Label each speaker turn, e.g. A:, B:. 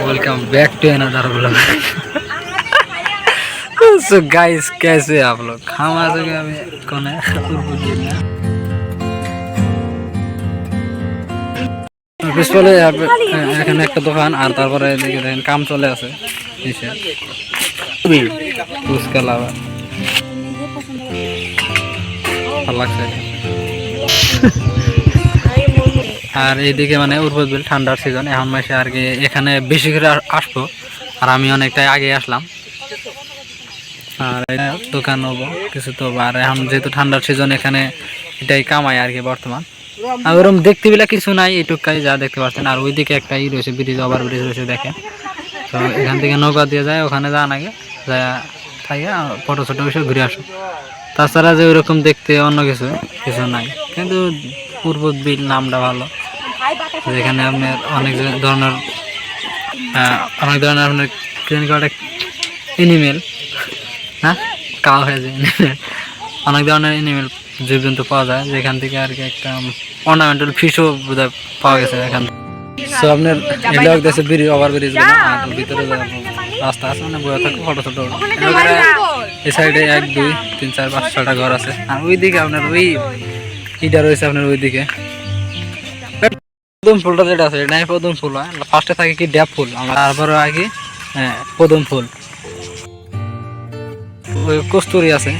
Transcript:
A: welcome back to another blog so guys कैसे आप लोग खामा से আমি কোনে পিছলে এখানে একটা দোকান আর তারপরে এদিকে দেখেন কাম চলে আছে নিচে ফুচকা লাভা ভালো লাগছে। আর এইদিকে মানে উর্বর বিল ঠান্ডার সিজন এখন মাসে আর কি এখানে বেশি করে আসব। আর আমি অনেকটাই আগে আসলাম। আর দোকান হব কিছু তো আর এখন যেহেতু ঠান্ডার সিজন এখানে এটাই কামাই আর কি বর্তমান। আর ওরকম দেখতে পেলে কিছু নাই এইটুকাই যা দেখতে পাচ্ছেন। আর ওইদিকে একটা ই রয়েছে ব্রিজ ওভার ব্রিজ রয়েছে দেখেন। তো এখান থেকে নৌকা দিয়ে যায় ওখানে যান আগে যা থাকে ফটো ছোটো বিষয় ঘুরে আসো তাছাড়া যে ওইরকম দেখতে অন্য কিছু কিছু নাই। কিন্তু পূর্ব বিল নামটা ভালো। যেখানে আপনার অনেক ধরনের অনেক ধরনের আপনার এনিমেল হ্যাঁ কাউ হয়ে যায়। অনেক ধরনের এনিমেল জীবজন্তু পাওয়া যায় যেখান থেকে আর কি একটা অর্নামেন্টাল ফিশও বোধহয় পাওয়া গেছে এখান থেকে। সো আপনার এগুলো দেখছে ব্রিজ ওভার ব্রিজ আর ভিতরে রাস্তা আছে মানে বয়ে থাকে ফটো ফটো এই সাইডে এক, দুই, তিন, চার, পাঁচ ছটা ঘর আছে। আর ওই দিকে আপনার ওই ইটা রয়েছে আপনার ওই দিকে পদম ফুলটা যেটা আছে, এটা নাই পদম ফুল, হয়? ফার্স্টে থাকে কি ড্যাপ ফুল আমরা তারপরে আগে হ্যাঁ পদম ফুল। ওই কস্তুরি আছে।